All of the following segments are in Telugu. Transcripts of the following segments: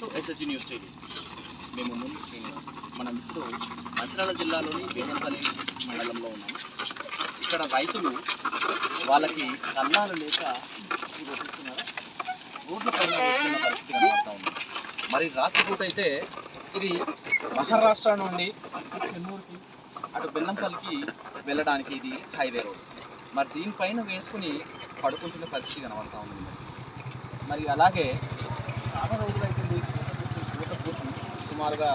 టు ఎస్హెచ్ న్యూస్ టీవీ మేము ముందు శ్రీనివాస్ మనం ఇప్పుడు మంచిర్యాల జిల్లాలోని వేదంపల్లి మండలంలో ఉన్నాము. ఇక్కడ రైతులు వాళ్ళకి కన్నాలు లేక చూస్తున్నారా? రోడ్ల పైన వస్తున్న పరిస్థితి కనబడతా ఉంది. మరి రాత్రిపూట అయితే ఇది మహారాష్ట్ర నుండి చెన్నూరుకి అటు బెల్లంపల్లికి వెళ్ళడానికి ఇది హైవే రోడ్. మరి దీనిపైన వేసుకుని పడుకుంటున్న పరిస్థితి కనబడతా ఉంది. మరి. అలాగే చాలా రోజులు సుమారుగా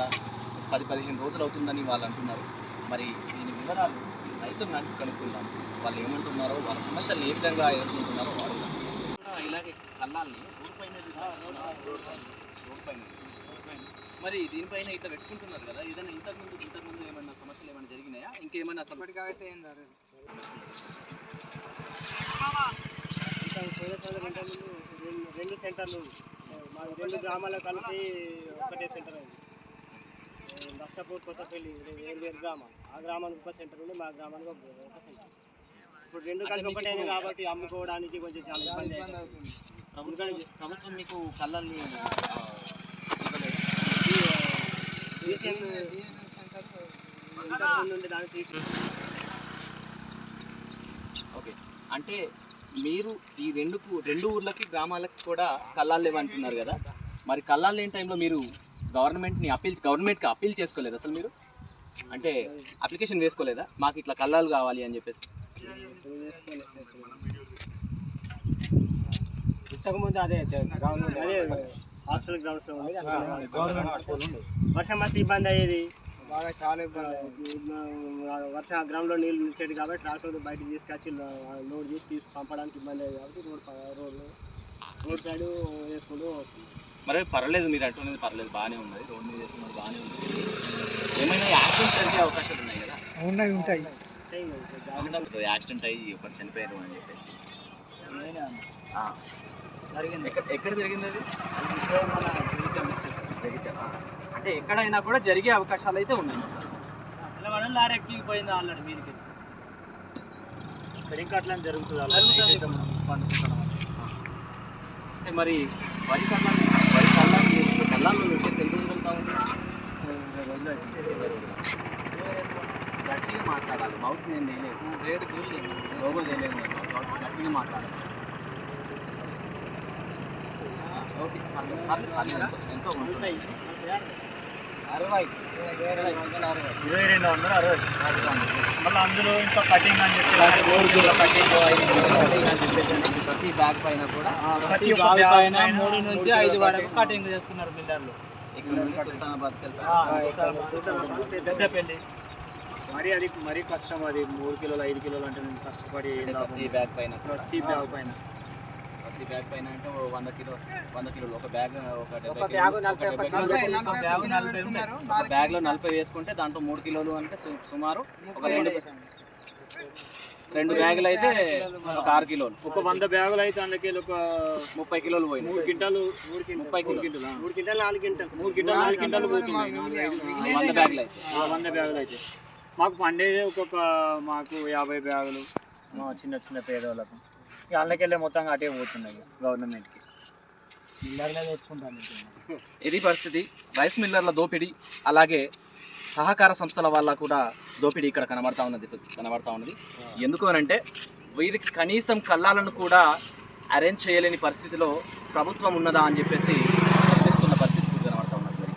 పది పదిహేను రోజులు అవుతుందని వాళ్ళు అంటున్నారు. మరి దీని వివరాలు ఈ రైతులను అడిగి కనుక్కుందాం. వాళ్ళు ఏమంటున్నారో వాళ్ళ సమస్యలు ఏ విధంగా ఎదుర్కొంటున్నారో కూడా ఇలాగే కళ్ళాలని రోడ్ పైన రోడ్ పైన మరి దీనిపైన ఇట్లా పెట్టుకుంటున్నారు కదా ఏదైనా ఇంతకుముందు ఇంతకుముందు ఏమైనా సమస్యలు ఏమైనా జరిగినాయా? ఇంకేమైనా అసలు ఇప్పటికైతే ఏం రెండు- రెండు సెంటర్లు మా రెండు గ్రామాలు కలిపి ఒకటే సెంటర్ అయింది. దర్శపూర్ కొత్తపల్లి వేరు వేరు గ్రామం ఆ గ్రామానికి ఒక సెంటర్ ఉంది మా గ్రామానికి ఒక సెంటర్. ఇప్పుడు రెండు కలిపి ఒకటే కాబట్టి అమ్ముకోవడానికి కొంచెం చాలా ఇబ్బంది. ప్రభుత్వం ప్రభుత్వం మీకు కళ్ళల్ని ఓకే. అంటే మీరు ఈ రెండుకు రెండు ఊర్లకి గ్రామాలకి కూడా కళ్ళాలు లేవంటున్నారు కదా. మరి కళ్ళాలు లేని టైంలో మీరు గవర్నమెంట్ని అప్పీల్ గవర్నమెంట్కి అప్పీల్ చేసుకోలేదు అసలు మీరు? అంటే అప్లికేషన్ వేసుకోలేదా? మాకు ఇట్లా కళ్ళాలు కావాలి అని చెప్పేసి. ఇంతకుముందు అదే హాస్టల్ గ్రౌండ్స్లో ఉంది వర్షం వస్తే ఇబ్బంది అయ్యేది. బాగా చాలా ఇబ్బంది వర్షం ఆ గ్రౌండ్లో నీళ్ళు నిలిచేది కాబట్టి ట్రాక్టర్ బయటకు తీసుకొచ్చి లోడ్ చేసి తీసి పంపడానికి ఇబ్బంది అయ్యేది కాబట్టి రోడ్ ప- రోడ్ రోడ్ సైడ్ వేసుకుంటూ వస్తుంది మరి పర్వాలేదు మీరు అంటున్నది పర్లేదు బాగానే ఉన్నది. రోడ్ మీద చేస్తున్నది బాగానే ఉంది. ఏమైనా యాక్సిడెంట్ జరిగే అవకాశాలు ఉన్నాయి కదా? ఉన్నాయి ఉంటాయి. యాక్సిడెంట్ అయ్యి ఒకటి చనిపోయారు అని చెప్పేసి. ఆ. జరిగింది? ఎక్కడ ఎక్కడ జరిగింది అది. అంటే ఎక్కడైనా కూడా జరిగే అవకాశాలు అయితే ఉన్నాయి. పిల్లవాడు లారెక్కి పోయింది ఆల్రెడీ మీదకి ఇక్కడ ఇంకా అట్లా జరుగుతుంది. అంటే మరి వరి కళ్ళాలు వరి కళ్ళాలు చేస్తే కళ్ళాల్లో పెట్టేసి ఎన్ని రోజులు వెళ్తా ఉంది గట్టిగా మాట్లాడాలి మౌత్ నేను తెలియదు రేటు లోగో తెలియదు కాబట్టి గట్టిగా మాట్లాడాలి ఓకే. ఎంతో-. అరవై ఇరవై రెండు వందల అరవై మళ్ళీ అందులో ఇంకా కటింగ్ అని చెప్పి ఇలాంటి మూడు కిలో కటింగ్ అని చెప్పేసి ప్రతి బ్యాగ్ పైన కూడా ప్రతి బ్యాగ్ పైన మూడు నుంచి ఐదు వరకు కటింగ్ చేస్తున్నారు మిల్లర్లు ఇక్కడ సుల్తానాబాద్కి వెళ్తారు పెద్దపల్లి మరి అది మరీ కష్టం అది మూడు కిలోలు ఐదు కిలోలు అంటే నేను కష్టపడి. ప్రతి బ్యాగ్ పైన. ప్రతి బ్యాగ్ పైన. ప్రతి బ్యాగ్ పైన అంటే వంద కిలో వంద కిలోలు. ఒక బ్యాగ్ ఒక డెబ్బై బ్యాగ్ నలభై లో నలభై వేసుకుంటే దాంట్లో మూడు కిలోలు అంటే సు- సుమారు ఒక రెండు రెండు బ్యాగులు అయితే ఒక ఆరు కిలోలు. ఒక వంద బ్యాగులు అయితే అందుకే ఒక ముప్పై కిలోలు పోయినాయి మూడు క్వింటాలు మూడు ముప్పై మూడు కిలో. క్వింటాలు మూడు క్వింటాలు. నాలుగు క్వింటాలు మూడు క్వింటాలు నాలుగు క్వింటాలు పోతున్నాయి. నాలుగు ఐదు వంద బ్యాగులు అయితే. వంద బ్యాగులు అయితే. మాకు పండేది ఒక్కొక్క మాకు యాభై బ్యాగులు. మా చిన్న చిన్న పేదవాళ్ళకు ఇక అందుకెళ్ళే మొత్తంగా అటే పోతున్నాయి గవర్నమెంట్కి. మిల్లర్లే ఇది పరిస్థితి. రైస్ మిల్లర్ల దోపిడీ అలాగే సహకార సంస్థల వల్ల కూడా దోపిడీ ఇక్కడ కనబడతా ఉన్నది కనబడతా ఉన్నది. ఎందుకు అని అంటే వీరికి కనీసం కళ్ళాలను కూడా అరేంజ్ చేయలేని పరిస్థితిలో ప్రభుత్వం ఉన్నదా అని చెప్పేసి ప్రశ్నిస్తున్న పరిస్థితి ఇప్పుడు కనబడతా ఉన్నది మరి.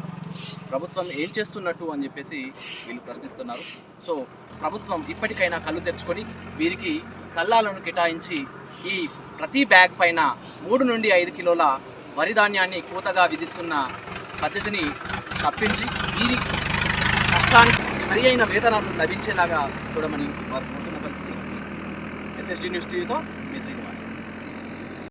ప్రభుత్వం ఏం చేస్తున్నట్టు అని చెప్పేసి వీళ్ళు ప్రశ్నిస్తున్నారు. సో ప్రభుత్వం ఇప్పటికైనా కళ్ళు తెరుచుకొని వీరికి కళ్ళాలను కేటాయించి ఈ ప్రతి బ్యాగ్ పైన మూడు నుండి ఐదు కిలోల వరి ధాన్యాన్ని కోతగా విధిస్తున్న పద్ధతిని తప్పించి వీరి కష్టానికి సరి అయిన వేతనాలు లభించేలాగా చూడమని వారు కోరుతున్న పరిస్థితి. ఎస్ఎస్టీ న్యూస్ టీవీతో మీ శ్రీనివాస్.